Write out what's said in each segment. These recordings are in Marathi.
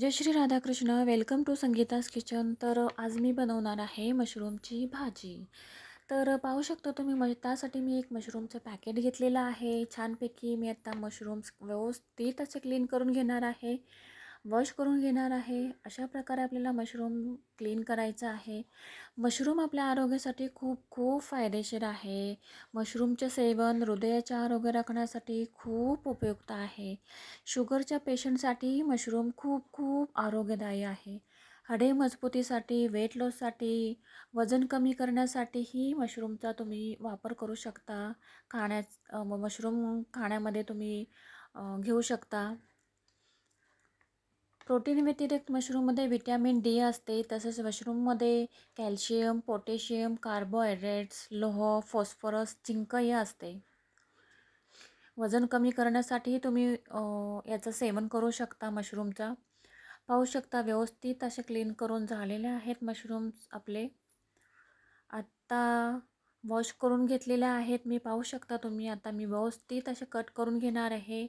Jai Shri Radhakrishna. Welcome to Sangeeta's kitchen तर आज मी बनवणार आहे मशरूमची भाजी. तर पाहू शकतो तुम्ही म त्यासाठी मी एक मशरूमचं पॅकेट घेतलेलं आहे. छानपैकी मी आत्ता मशरूम्स व्यवस्थित असे क्लीन करून घेणार आहे. वॉश करून घेणार आहे. अशा प्रकारे आपल्याला मशरूम क्लीन करायचं आहे. मशरूम आपल्या आरोग्यासाठी खूप खूप फायदेशीर आहे. मशरूमचे सेवन हृदयाचे आरोग्य राखण्यासाठी खूप उपयुक्त आहे. शुगरच्या पेशंटसाठी मशरूम खूप खूप आरोग्यदायी आहे. हाडे मजबूतीसाठी वेट लॉससाठी वजन कमी करण्यासाठीही मशरूमचा तुम्ही वापर करू शकता. खाण्यात मशरूम खाण्यामध्ये तुम्ही घेऊ शकता. प्रोटीन व्यतिरिक्त मशरूममध्ये विटॅमिन डी असते तसेच मशरूममध्ये कॅल्शियम पोटॅशियम कार्बोहायड्रेट्स लोह फॉस्फरस झिंकही असते. वजन कमी करण्यासाठी तुम्ही याचं सेवन करू शकता मशरूमचा. पाहू शकता व्यवस्थित असे क्लीन करून झालेले आहेत मशरूम्स आपले. आत्ता वॉश करून घेतलेले आहेत मी पाहू शकता तुम्ही. आता मी व्यवस्थित असे कट करून घेणार आहे.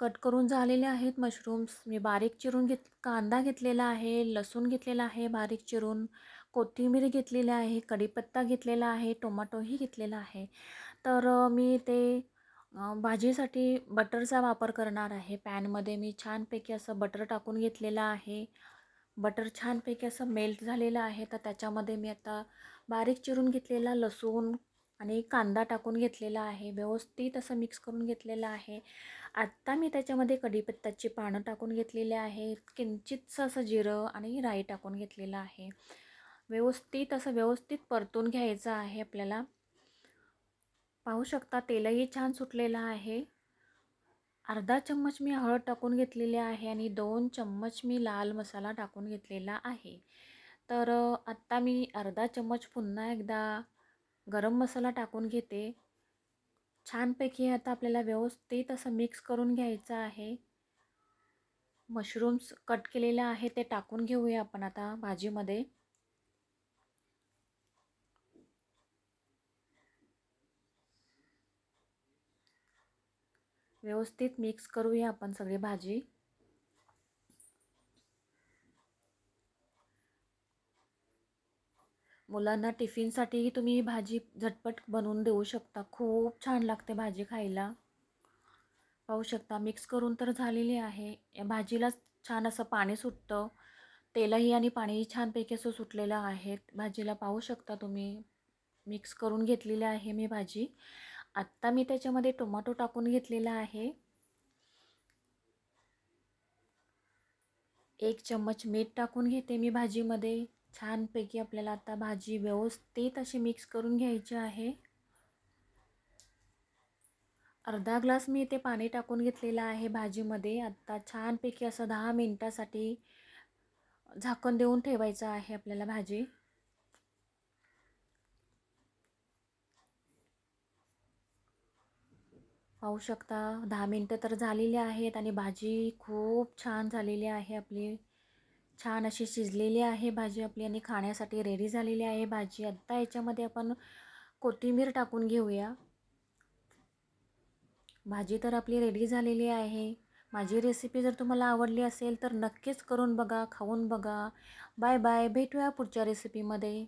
कट करून झालेले आहेत मशरूम्स. मी बारीक चिरून घेत कांदा घेतलेला आहे लसूण घेतलेला आहे बारीक चिरून कोथिंबीर घेतलेली आहे कढीपत्ता घेतलेला आहे टोमॅटोही घेतलेला आहे. तर मी ते भाजीसाठी बटरचा वापर करणार आहे. पॅनमध्ये मी छानपैकी असं बटर टाकून घेतलेलं आहे. बटर छानपैकी असं मेल्ट झालेलं आहे. तर त्याच्यामध्ये मी आता बारीक चिरून घेतलेला लसूण आणि कांदा टाकून घेतलेला आहे व्यवस्थित असं मिक्स करून घेतलेलं आहे. आत्ता मी त्याच्यामध्ये कढीपत्त्याची पानं टाकून घेतलेले आहे किंचितसं असं जिरं आणि राई टाकून घेतलेलं आहे. व्यवस्थित असं व्यवस्थित परतून घ्यायचं आहे आपल्याला. पाहू शकता तेलही छान सुटलेलं आहे. अर्धा चम्मच मी हळद टाकून घेतलेली आहे आणि दोन चम्मच मी लाल मसाला टाकून घेतलेला आहे. तर आत्ता मी अर्धा चम्मच पुन्हा एकदा गरम मसाला टाकून घेते. छानपैकी आता आपल्याला व्यवस्थित असं मिक्स करून घ्यायचं आहे. मशरूम्स कट केलेले आहे ते टाकून घेऊया आपण आता भाजीमध्ये. व्यवस्थित मिक्स करूया आपण सगळी भाजी. मुलांना टिफिनसाठीही तुम्ही भाजी झटपट बनवून देऊ शकता. खूप छान लागते भाजी खायला. पाहू शकता मिक्स करून तर झालेली आहे. या भाजीला छान असं पाणी सुटतं. तेलही आणि पाणीही छानपैकी असं सुटलेलं आहे. भाजीला पाहू शकता तुम्ही. मिक्स करून घेतलेली आहे मी भाजी. आत्ता मी त्याच्यामध्ये टोमॅटो टाकून घेतलेला आहे. एक चम्मच मीठ टाकून घेते मी भाजीमध्ये. छानपैकी आपल्याला आता भाजी व्यवस्थित अशी मिक्स करून घ्यायची आहे. अर्धा ग्लास मी इथे पाणी टाकून घेतलेलं आहे भाजीमध्ये. आत्ता छानपैकी असं दहा मिनटासाठी झाकण देऊन ठेवायचं आहे आपल्याला भाजी. पाहू शकता दहा मिनटं तर झालेली आहेत आणि भाजी खूप छान झालेली आहे आपली. छान अशी शिजलेली आहे भाजी आपली आणि खाण्यासाठी रेडी झालेली आहे भाजी. आत्ता याच्यामध्ये आपण कोथिंबीर टाकून घेऊया. भाजी तर आपली रेडी झालेली आहे. माझी रेसिपी जर तुम्हाला आवडली असेल तर नक्कीच करून बघा खाऊन बघा. बाय बाय भेटूया पुढच्या रेसिपीमध्ये